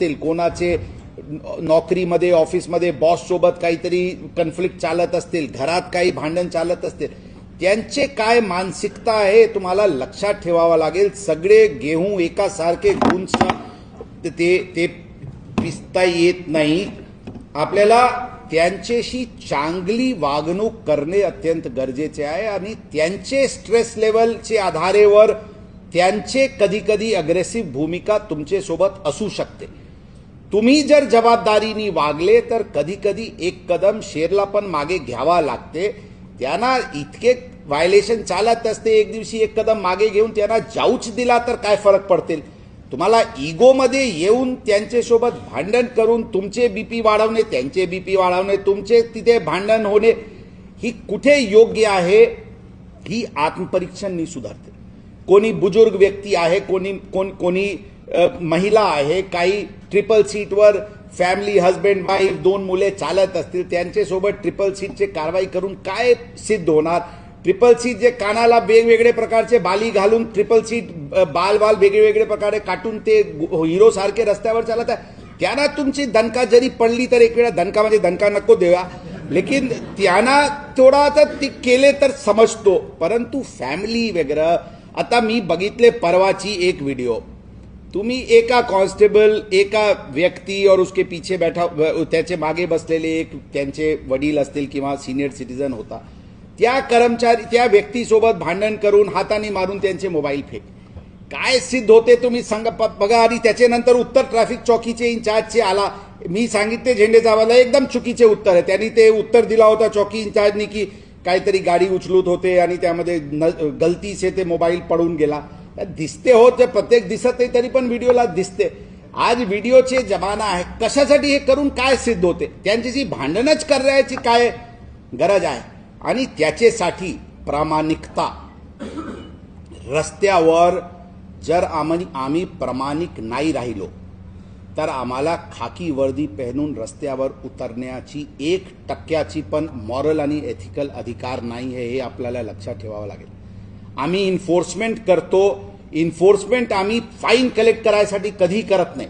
असतील कोणाचे नोकरीमध्ये ऑफिसमध्ये बॉससोबत काहीतरी कन्फ्लिक्ट चालत असतील? घरात काही भांडण चालत असतील? त्यांचे काय मानसिकता आहे तुम्हाला लक्षात ठेवावं लागेल. सगळे गेहूं एकासारखे गुंज ते ते पिसता येत नाही. आपल्याला त्यांच्याशी चांगली वागणूक करणे अत्यंत गरजेचे आहे आणि त्यांचे स्ट्रेस लेवलचे आधारेवर त्यांचे कधीकधी अग्रेसिव्ह भूमिका तुमच्यासोबत असू शकते. तुम्ही जर जबाबदारीने वागले तर कधी कधी एक कदम शेरला पण मागे घ्यावा लागते. त्यांना इतके व्हायलेशन चालत असते एक दिवशी एक कदम मागे घेऊन त्यांना जाऊच दिला तर काय फरक पडतील? तुम्हाला इगोमध्ये येऊन त्यांच्यासोबत भांडण करून तुमचे बीपी वाढवणे त्यांचे बीपी वाढवणे तुमचे तिथे भांडण होणे ही कुठे योग्य आहे? ही आत्मपरीक्षणनी सुधारते. कोणी बुजुर्ग व्यक्ती आहे कोणी कोण कोणी महिला आहे काही ट्रिपल सीटवर फॅमिली हजबंड वाईफ दोन मुले चालत असतील त्यांच्यासोबत ट्रिपल सीटचे कारवाई करून काय सिद्ध होणार? ट्रिपल सीट जे कानाला वेगवेगळे प्रकारचे बाली घालून ट्रिपल सीट बाल बाल वेगवेगळे प्रकारे काटून ते हिरो सारखे रस्त्यावर चालत आहे. त्यांना तुमची दणका जरी पडली तर एक वेळा दणका म्हणजे दणका नको देवा. लेकिन त्यांना थोडा आता ती केले तर समजतो. परंतु फॅमिली वगैरे आता मी बघितले परवाची एक व्हिडिओ तुम्ही एका कॉन्स्टेबल एका व्यक्ती और उसके पीछे बैठा त्याचे मागे बसलेले एक त्यांचे वडील असतील किंवा सिनियर सिटीजन होता. त्या कर्मचारी त्या व्यक्तीसोबत भांडण करून हाताने मारून त्यांचे मोबाईल फेक. काय सिद्ध होते तुम्ही सांग प- बघा आणि त्याच्यानंतर उत्तर ट्रॅफिक चौकीचे इन्चार्जचे आला. मी सांगितले झेंडे जावाला एकदम चुकीचे उत्तर आहे. त्यांनी ते उत्तर दिला होता चौकी इन्चार्जनी की काहीतरी गाडी उचलूत होते आणि त्यामध्ये न गलतीचे ते मोबाईल पडून गेला. दिसते हो ते प्रत्येक दिसत नाही तरी पण व्हिडिओला दिसते. आज व्हिडिओचे जमाना आहे. कशासाठी हे करून काय सिद्ध होते? त्यांच्याशी भांडणच करायची काय गरज आहे? आणि त्याच्यासाठी प्रामाणिकता. रस्त्यावर जर आम्ही आम्ही प्रामाणिक नाही राहिलो तर आम्हाला खाकी वर्दी पेहनून रस्त्यावर उतरण्याची एक टक्क्याची पण मॉरल आणि एथिकल अधिकार नाही आहे हे आपल्याला लक्षात ठेवावं लागेल. आम्ही इन्फोर्समेंट करतो. इन्फोर्समेंट आम्ही फाईन कलेक्ट करायसाठी कधी करत नाही.